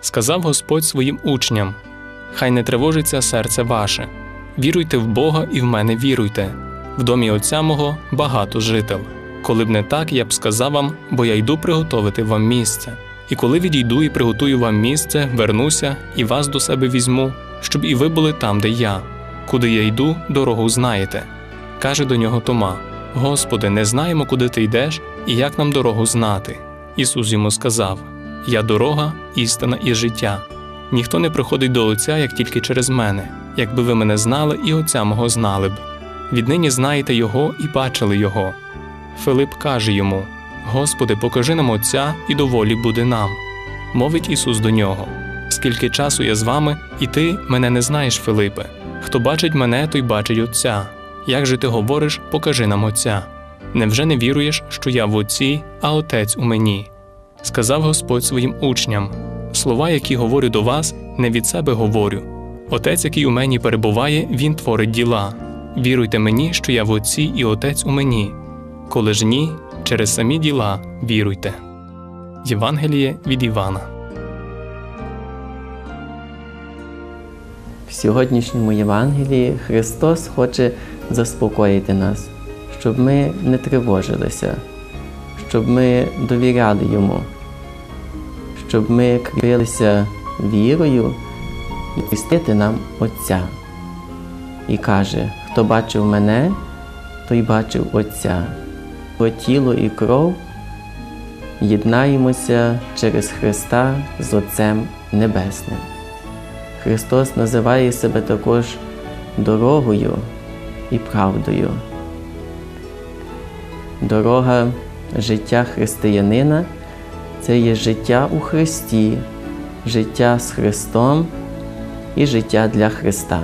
Сказав Господь своїм учням: Хай не тривожиться серце ваше. Віруйте в Бога і в мене віруйте. В домі Отця мого багато жител. Коли б не так, я б сказав вам, бо я йду приготовити вам місце. І коли відійду і приготую вам місце, вернуся і вас до себе візьму, щоб і ви були там, де я. Куди я йду, дорогу знаєте. Каже до нього Тома: Господи, не знаємо, куди ти йдеш і як нам дорогу знати. Ісус йому сказав: Я дорога, істина і життя. Ніхто не приходить до Отця, як тільки через мене. Якби ви мене знали, і Отця мого знали б. Віднині знаєте Його і бачили Його. Филип каже йому: Господи, покажи нам Отця, і доволі буде нам. Мовить Ісус до нього: Скільки часу я з вами, і ти мене не знаєш, Филипе. Хто бачить мене, той бачить Отця. Як же ти говориш, покажи нам Отця. Невже не віруєш, що я в Отці, а Отець у мені? Сказав Господь своїм учням: Слова, які говорю до вас, не від себе говорю. Отець, який у мені перебуває, він творить діла. Віруйте мені, що я в Отці і Отець у мені. Коли ж ні, через самі діла віруйте. Євангеліє від Івана. В сьогоднішньому Євангелії Христос хоче заспокоїти нас, щоб ми не тривожилися, щоб ми довіряли Йому, щоб ми крилися вірою і пустити нам Отця. І каже, хто бачив мене, той бачив Отця. Бо тіло і кров єднаємося через Христа з Отцем Небесним. Христос називає себе також дорогою і правдою. Дорога життя християнина це є життя у Христі, життя з Христом і життя для Христа.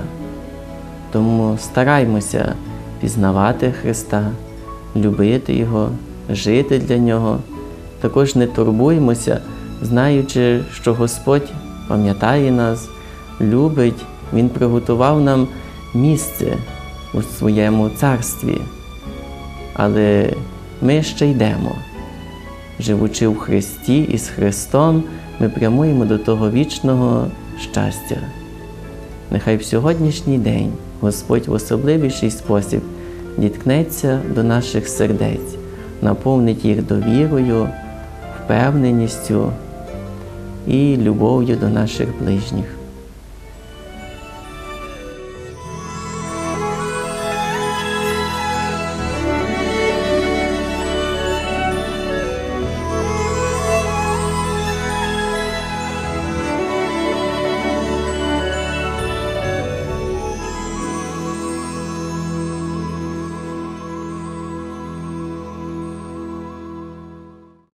Тому стараймося пізнавати Христа, любити Його, жити для Нього. Також не турбуємося, знаючи, що Господь пам'ятає нас, любить, Він приготував нам місце у своєму царстві. Але ми ще йдемо. Живучи в Христі і з Христом, ми прямуємо до того вічного щастя. Нехай в сьогоднішній день Господь в особливіший спосіб діткнеться до наших сердець, наповнить їх довірою, впевненістю і любов'ю до наших ближніх.